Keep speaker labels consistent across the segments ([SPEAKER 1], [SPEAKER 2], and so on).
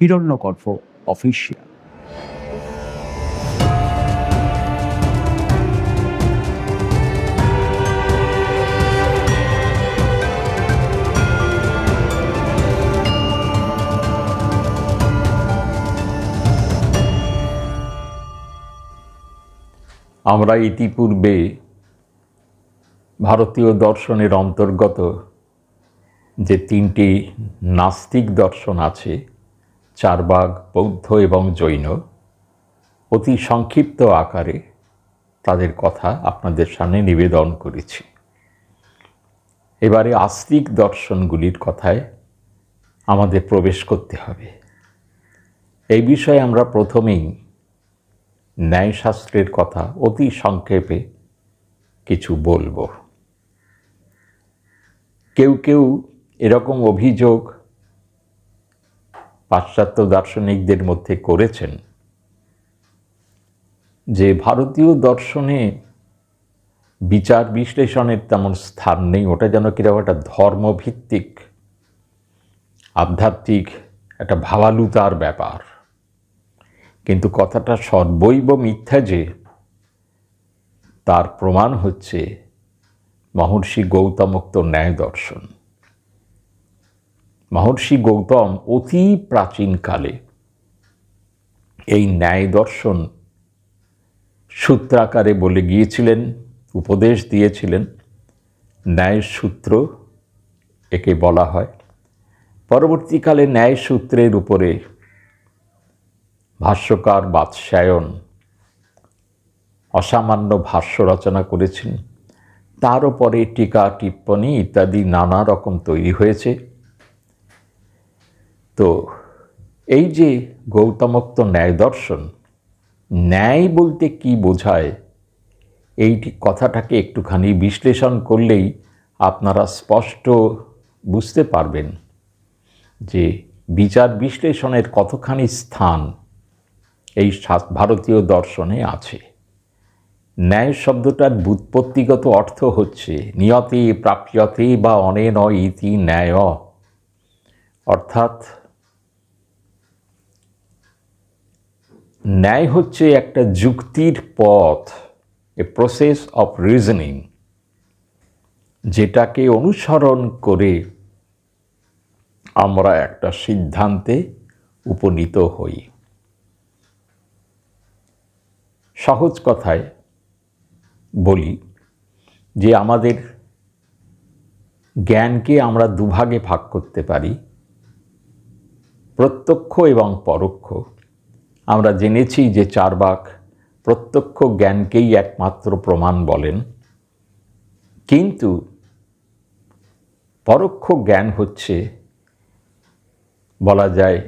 [SPEAKER 1] হিরণ্যকর্ফ official
[SPEAKER 2] আমরা ইতিপূর্বে ভারতীয় দর্শনের অন্তর্গত যে তিনটি নাস্তিক দর্শন আছে চারবাগ, বৌদ্ধ এবং জৈন, অতি সংক্ষিপ্ত আকারে তাদের কথা আপনাদের সামনে নিবেদন করেছি। এবারে আস্তিক দর্শনগুলির কথায় আমাদের প্রবেশ করতে হবে। এই বিষয়ে আমরা প্রথমেই ন্যায়শাস্ত্রের কথা অতি সংক্ষেপে কিছু বলব। কেউ কেউ এরকম অভিযোগ পাশ্চাত্য দার্শনিকদের মধ্যে করেছেন। যে ভারতীয় দর্শনে বিচার বিশ্লেষণের তেমন স্থান নেই, ওটা যেন কীরকম একটা ধর্মভিত্তিক, আধ্যাত্মিক, একটা ভাবালুতার ব্যাপার। কিন্তু কথাটা সর্বৈব মিথ্যা যে, তার প্রমাণ হচ্ছে মহর্ষি গৌতমোক্ত ন্যায় দর্শন মহর্ষি গৌতম অতি প্রাচীনকালে এই ন্যায় দর্শন সূত্রাকারে বলে গিয়েছিলেন, উপদেশ দিয়েছিলেন। ন্যায় সূত্র একে বলা হয়। পরবর্তীকালে ন্যায় সূত্রের উপরে ভাষ্যকার বাৎসায়ন অসামান্য ভাষ্য রচনা করেছেন। তার উপরে টিকা টিপ্পণী ইত্যাদি নানা রকম তৈরি হয়েছে। তো এই যে গৌতমোক্ত ন্যায় দর্শন, ন্যায় বলতে কি বোঝায় এইটি কথাটাকে একটুখানি বিশ্লেষণ করলেই আপনারা স্পষ্ট বুঝতে পারবেন যে বিচার বিশ্লেষণের কতখানি স্থান এই ভারতীয় দর্শনে আছে। ন্যায় শব্দটার বুৎপত্তিগত অর্থ হচ্ছে নিয়তে, প্রাপ্যতে বা অনেন ইতি ন্যায়। অর্থাৎ ন্যায় হচ্ছে একটা যুক্তির পথ এ প্রসেস অফ রিজনিং যেটাকে অনুসরণ করে আমরা একটা সিদ্ধান্তে উপনীত হই। সহজ কথায় বলি যে আমাদের জ্ঞানকে আমরা দুভাগে ভাগ করতে পারি, প্রত্যক্ষ এবং পরোক্ষ। আমরা জেনেছি যে চারবাক প্রত্যক্ষ জ্ঞানকেই একমাত্র প্রমাণ বলেন। কিন্তু পরোক্ষ জ্ঞান হচ্ছে, বলা যায়,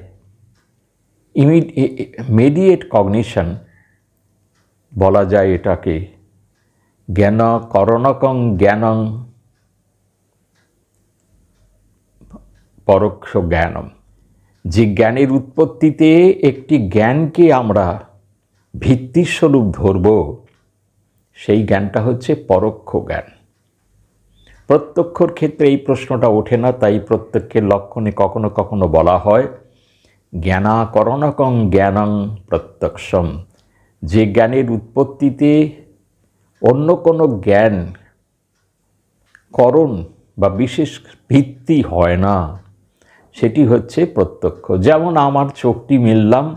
[SPEAKER 2] ইমিড মেডিয়েট কগনিশন বলা যায় এটাকে জ্ঞান করণকং জ্ঞানং, পরোক্ষ জ্ঞানম। যে জ্ঞানের উৎপত্তিতে একটি জ্ঞানকে আমরা ভিত্তিস্বরূপ ধরব, সেই জ্ঞানটা হচ্ছে পরোক্ষ জ্ঞান। প্রত্যক্ষর ক্ষেত্রে এই প্রশ্নটা ওঠে না, তাই প্রত্যক্ষের লক্ষণে কখনো কখনো বলা হয়, জ্ঞানাকরণকং জ্ঞানং প্রত্যক্ষম যে জ্ঞানের উৎপত্তিতে অন্য কোনো জ্ঞান করণ বা বিশেষ ভিত্তি হয় না। সেটি হচ্ছে প্রত্যক্ষ। যেমন আমার চোখটি মিললাম,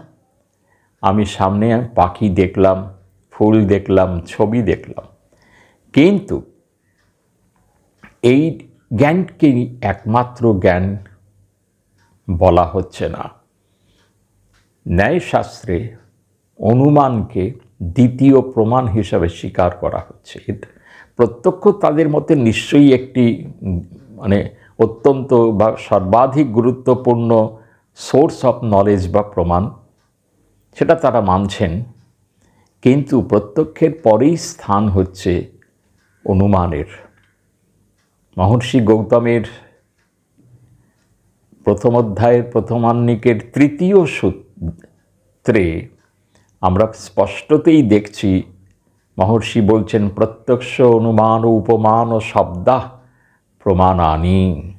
[SPEAKER 2] আমি সামনে পাখি দেখলাম, ফুল দেখলাম, ছবি দেখলাম। কিন্তু এই জ্ঞানকেই একমাত্র জ্ঞান বলা হচ্ছে না। ন্যায়শাস্ত্রে অনুমানকে দ্বিতীয় প্রমাণ হিসাবে স্বীকার করা হচ্ছে। প্রত্যক্ষ তাদের মতে নিশ্চয়ই একটি মানে অত্যন্ত বা সর্বাধিক গুরুত্বপূর্ণ সোর্স অফ নলেজ বা প্রমাণ। সেটা তারা মানছেন। কিন্তু প্রত্যক্ষের পরেই স্থান হচ্ছে অনুমানের। মহর্ষি গৌতমের প্রথম অধ্যায়ের প্রথমান্নিকের তৃতীয় সূত্রে আমরা স্পষ্টতেই দেখছি, মহর্ষি বলছেন প্রত্যক্ষ অনুমান, উপমান ও শব্দা প্রমাণানি।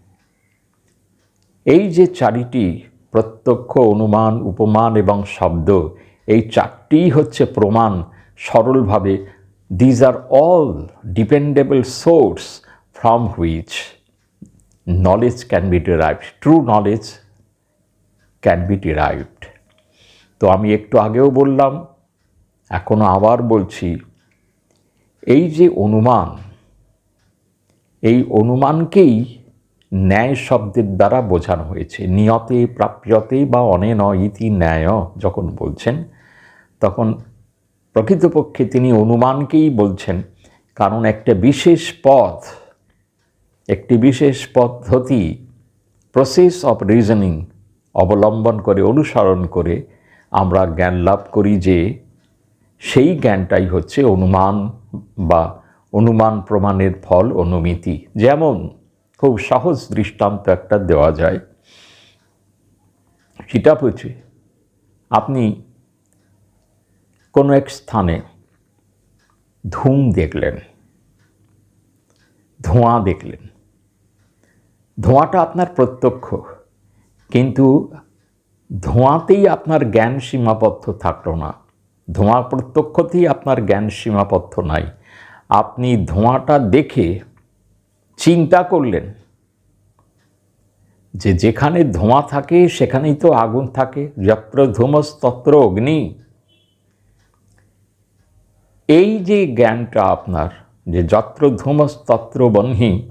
[SPEAKER 2] এই যে চারিটি প্রত্যক্ষ অনুমান, উপমান এবং শব্দ, এই চারটিই হচ্ছে প্রমাণ সরলভাবে। These are all dependable source from which knowledge can be derived. True knowledge can be derived. তো আমি একটু আগেও বললাম এখনও আবার বলছি, এই যে অনুমান, এই অনুমানকেই ন্যায় শব্দের দ্বারা বোঝানো হয়েছে। নিয়তে প্রাপ্যতে বা অনেন ইতি ন্যায়, যখন বলছেন, তখন প্রকৃতপক্ষে তিনি অনুমানকেই বলছেন, কারণ একটা বিশেষ পথ, একটি বিশেষ পদ্ধতি প্রসেস অফ রিজনিং অবলম্বন করে, অনুসরণ করে আমরা জ্ঞান লাভ করি যে, সেই জ্ঞানটাই হচ্ছে অনুমান বা অনুমান প্রমাণের ফল অনুমিতি। যেমন খুব সহজ দৃষ্টান্ত একটা দেওয়া যায়। সেটা হচ্ছে, আপনি কোনো এক স্থানে ধুম দেখলেন, ধোঁয়া দেখলেন। ধোঁয়াটা আপনার প্রত্যক্ষ, কিন্তু ধোঁয়াতেই আপনার জ্ঞান সীমাবদ্ধ থাকল না। ধোঁয়া প্রত্যক্ষতেই আপনার জ্ঞান সীমাবদ্ধ নাই। আপনি ধোঁয়াটা দেখে চিন্তা করলেন যে যেখানে ধোঁয়া থাকে, সেখানেই তো আগুন থাকে। যত্র ধূমস তত্র অগ্নি। এই যে জ্ঞানটা আপনার, যে যত্র ধূমস তত্র বহ্নি,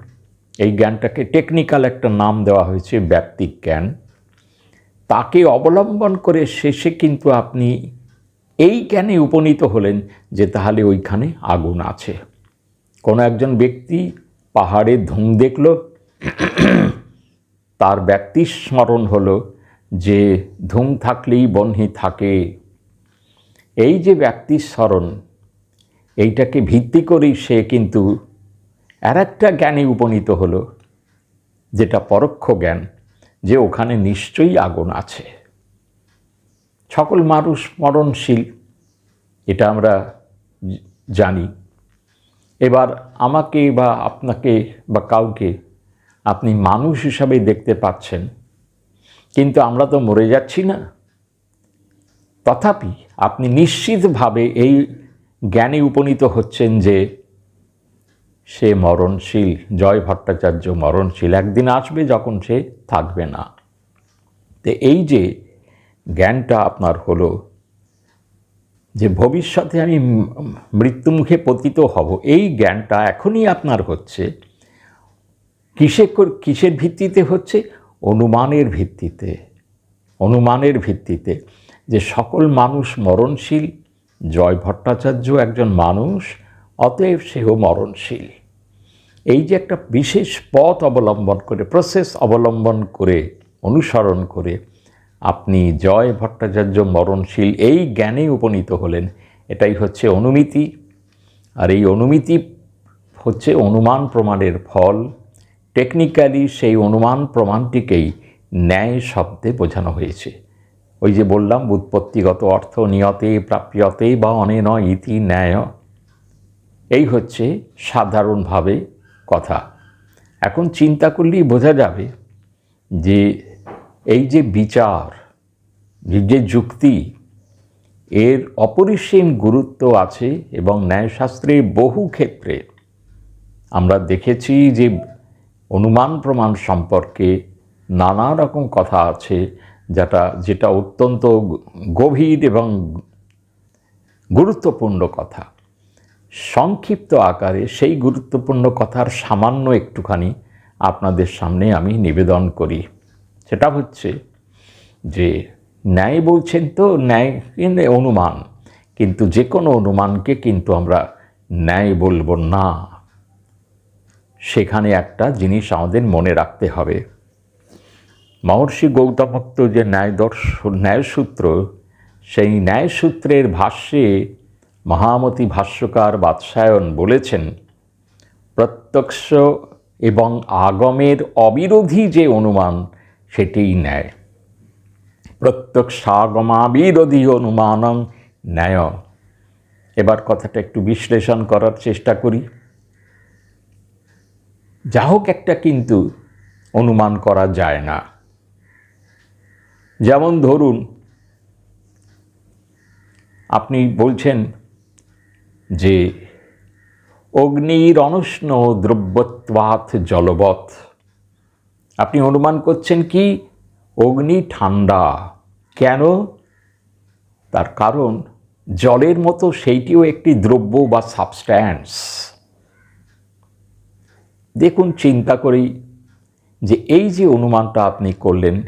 [SPEAKER 2] এই জ্ঞানটাকে টেকনিক্যাল একটা নাম দেওয়া হয়েছে ব্যক্তিক জ্ঞান। তাকে অবলম্বন করে শেষে কিন্তু আপনি এই জ্ঞানে উপনীত হলেন যে তাহলে ওইখানে আগুন আছে। কোনো একজন ব্যক্তি পাহাড়ে ধুম দেখল। তার ব্যক্তি স্মরণ হলো যে ধুম থাকলেই বহ্নি থাকে। এই যে ব্যক্তি স্মরণ, এইটাকে ভিত্তি করেই সে কিন্তু আর একটা জ্ঞানে উপনীত হলো, যেটা পরোক্ষ জ্ঞান, যে ওখানে নিশ্চয়ই আগুন আছে। সকল মানুষ মরণশীল এটা আমরা জানি। এবার আমাকে বা আপনাকে বা কাউকে আপনি মানুষ হিসাবে দেখতে পাচ্ছেন, কিন্তু আমরা তো মরে যাচ্ছি না। তথাপি আপনি নিশ্চিতভাবে এই জ্ঞানে উপনীত হচ্ছেন যে সে মরণশীল, জয় ভট্টাচার্য মরণশীল একদিন আসবে যখন সে থাকবে না। তো এই যে জ্ঞানটা আপনার হলো যে ভবিষ্যতে আমি মৃত্যুমুখে পতিত হব, এই জ্ঞানটা এখনই আপনার হচ্ছে। কিসে কিসের ভিত্তিতে হচ্ছে? অনুমানের ভিত্তিতে। অনুমানের ভিত্তিতে যে সকল মানুষ মরণশীল, জয় ভট্টাচার্য একজন মানুষ, অতএব সেও মরণশীল। এই যে একটা বিশেষ পথ অবলম্বন করে প্রসেস অবলম্বন করে, অনুসরণ করে আপনি জয় ভট্টাচার্য মরণশীল, এই জ্ঞানে উপনীত হলেন। এটাই হচ্ছে অনুমিতি। আর এই অনুমিতি হচ্ছে অনুমান প্রমাণের ফল। টেকনিক্যালি সেই অনুমান প্রমাণটিকেই ন্যায় শব্দে বোঝানো হয়েছে। ওই যে বললাম, উৎপত্তিগত অর্থ নিয়তে প্রাপ্যতে বা অনেন ইতি ন্যায়। এই হচ্ছে সাধারণভাবে কথা। এখন চিন্তা করলেই বোঝা যাবে যে এই যে বিচার যে যুক্তি, এর অপরিসীম গুরুত্ব আছে এবং ন্যায়শাস্ত্রে বহু ক্ষেত্রে আমরা দেখেছি যে অনুমান প্রমাণ সম্পর্কে নানা রকম কথা আছে যেটা যেটা অত্যন্ত গভীর এবং গুরুত্বপূর্ণ কথা। সংক্ষিপ্ত আকারে সেই গুরুত্বপূর্ণ কথার সামান্য একটুখানি আপনাদের সামনে আমি নিবেদন করি। সেটা হচ্ছে যে ন্যায় বলছেন তো, ন্যায় অনুমান। কিন্তু যে কোনো অনুমানকে কিন্তু আমরা ন্যায় বলব না। সেখানে একটা জিনিস আমাদের মনে রাখতে হবে। মহর্ষি গৌতমোক্ত যে ন্যায় দর্শন ন্যায়সূত্র, সেই ন্যায়সূত্রের ভাষ্যে মহামতি ভাষ্যকার বাদশায়ন বলেছেন, প্রত্যক্ষ এবং আগমের অবিরোধী যে অনুমান সেটিই ন্যায়। প্রত্যক্ষাগমাবিরোধী অনুমানং ন্যায়। এবার কথাটা একটু বিশ্লেষণ করার চেষ্টা করি। যা হোক একটা কিন্তু অনুমান করা যায় না। যেমন ধরুন, আপনি বলছেন যে, অগ্নির অনুষ্ণ দ্রব্যত্বাৎ জলবৎ। আপনি অনুমান করছেন কি? অগ্নি ঠান্ডা। কেন? তার কারণ, জলের মতো সেইটিও একটি দ্রব্য বা সাবস্ট্যান্স দেখুন, চিন্তা করি যে এই যে অনুমানটা আপনি করলেন,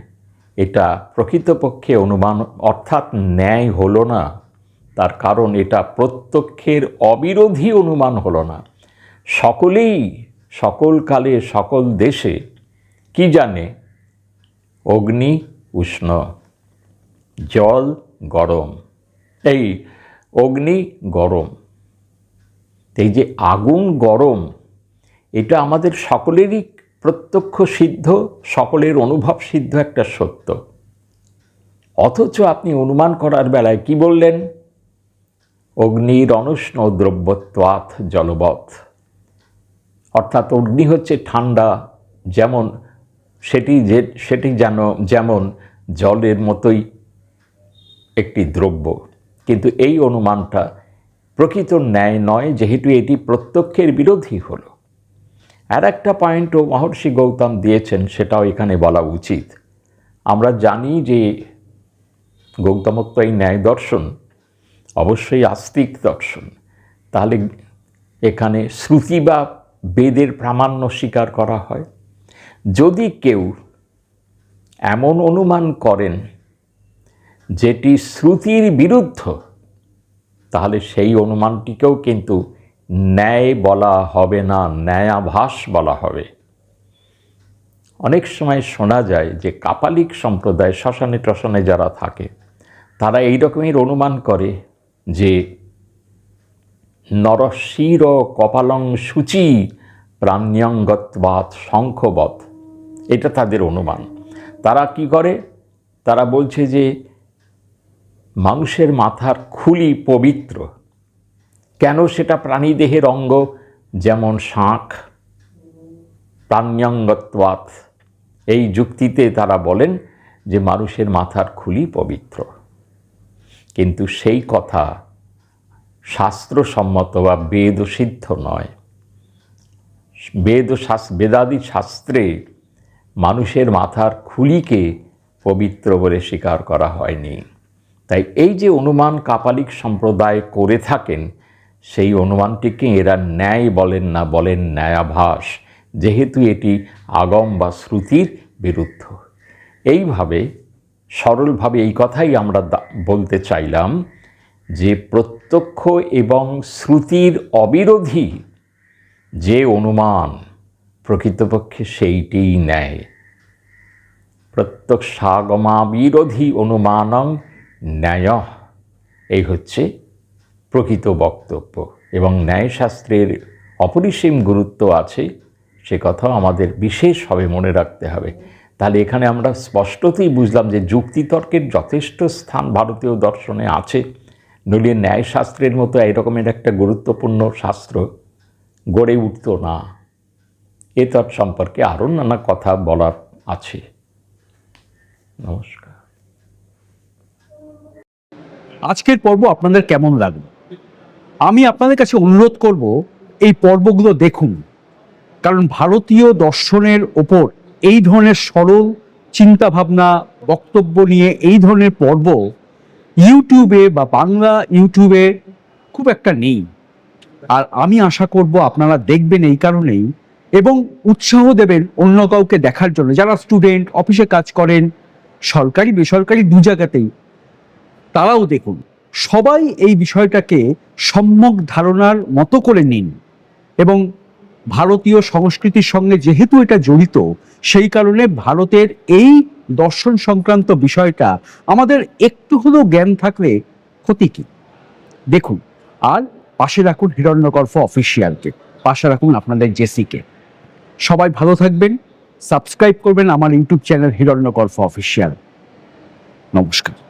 [SPEAKER 2] এটা প্রকৃতপক্ষে অনুমান অর্থাৎ ন্যায় হলো না। তার কারণ, এটা প্রত্যক্ষের অবিরোধী অনুমান হলো না। সকলেই, সকল কালে, সকল দেশে কি জানে? অগ্নি উষ্ণ, জল গরম। এই অগ্নি গরম, এই যে আগুন গরম, এটা আমাদের সকলেরই প্রত্যক্ষ সিদ্ধ, সকলের অনুভব সিদ্ধ একটা সত্য। অথচ আপনি অনুমান করার বেলায় কি বললেন? অগ্নির অনুষ্ণ দ্রব্যত্বাৎ জলবৎ। অর্থাৎ অগ্নি হচ্ছে ঠান্ডা, যেমন সেটি যে, সেটি যেন, যেমন জলের মতোই একটি দ্রব্য। কিন্তু এই অনুমানটা প্রকৃত ন্যায় নয়, যেহেতু এটি প্রত্যক্ষের বিরোধী হলো। আর একটা পয়েন্টও মহর্ষি গৌতম দিয়েছেন, সেটাও এখানে বলা উচিত। আমরা জানি যে গৌতমত্ব এই ন্যায় দর্শন, অবশ্যই আস্তিক দর্শন। তাহলে এখানে শ্রুতি বা বেদের প্রামাণ্য স্বীকার করা হয়। যদি কেউ এমন অনুমান করেন যেটি শ্রুতির বিরুদ্ধ, তাহলে সেই অনুমানটিকেও কিন্তু ন্যায় বলা হবে না, ন্যায়াভাস বলা হবে। অনেক সময় শোনা যায় যে কাপালিক সম্প্রদায়, শ্মশানে টশানে যারা থাকে, তারা এই রকমের অনুমান করে যে নরশির কপালং সূচি প্রাণ্যঙ্গৎবাত শঙ্খবৎ। এটা তাদের অনুমান। তারা কি করে? তারা বলছে যে মানুষের মাথার খুলি পবিত্র। কেন সেটা প্রাণীদেহের অঙ্গ? যেমন শাঁখ, প্রাণ্যঙ্গত্বাৎ। এই যুক্তিতে তারা বলেন যে মানুষের মাথার খুলি পবিত্র। কিন্তু সেই কথা শাস্ত্রসম্মত বা বেদ সিদ্ধ নয়। বেদ বেদাদি শাস্ত্রে মানুষের মাথার খুলিকে পবিত্র বলে স্বীকার করা হয়নি। তাই এই যে অনুমান কাপালিক সম্প্রদায় করে থাকেন, সেই অনুমানটিকে এরা ন্যায় বলেন না, বলেন ন্যায়াভাস, যেহেতু এটি আগম বা শ্রুতির বিরুদ্ধ। এইভাবে, সরলভাবে এই কথাই আমরা বলতে চাইলাম যে প্রত্যক্ষ এবং শ্রুতির অবিরোধী যে অনুমান প্রকৃতপক্ষে সেইটিই নেয় প্রত্যক্ষাগমা বিরোধী অনুমানং ন্যায়। এই হচ্ছে প্রকৃত বক্তব্য এবং ন্যায়শাস্ত্রের অপরিসীম গুরুত্ব আছে, সে কথাও আমাদের বিশেষভাবে মনে রাখতে হবে। তাহলে এখানে আমরা স্পষ্টতই বুঝলাম যে যুক্তিতর্কের যথেষ্ট স্থান ভারতীয় দর্শনে আছে। নইলে ন্যায়শাস্ত্রের মতো এরকমের একটা গুরুত্বপূর্ণ শাস্ত্র গড়ে উঠতো না। এ সম্পর্কে আরও নানা কথা বলার আছে। নমস্কার।
[SPEAKER 1] আজকের পর্ব আপনাদের কেমন লাগল? আমি আপনাদের কাছে অনুরোধ করব, এই পর্বগুলো দেখুন। কারণ ভারতীয় দর্শনের ওপর এই ধরনের সরল চিন্তাভাবনা, বক্তব্য নিয়ে এই ধরনের পর্ব ইউটিউবে বা বাংলা ইউটিউবে খুব একটা নেই। আর আমি আশা করব আপনারা দেখবেন এই কারণেই এবং উৎসাহ দেবেন অন্য কাউকে দেখার জন্য। যারা স্টুডেন্ট অফিসে কাজ করেন, সরকারি, বেসরকারি দু জায়গাতেই, তারাও দেখুন, সবাই এই বিষয়টাকে সম্যক ধারণার মতো করে নিন। এবং ভারতীয় সংস্কৃতির সঙ্গে যেহেতু এটা জড়িত, সেই কারণে ভারতের এই দর্শন সংক্রান্ত বিষয়টা আমাদের একটু হলেও জ্ঞান থাকলে ক্ষতি কি? দেখুন, আর পাশে রাখুন হিরণ্যকর্ফ অফিসিয়ালকে পাশে রাখুন আপনাদের জেসিকে। সবাই ভালো থাকবেন সাবস্ক্রাইব করবেন আমার ইউটিউব চ্যানেল হিরণ্যকর্ফ অফিসিয়াল। নমস্কার।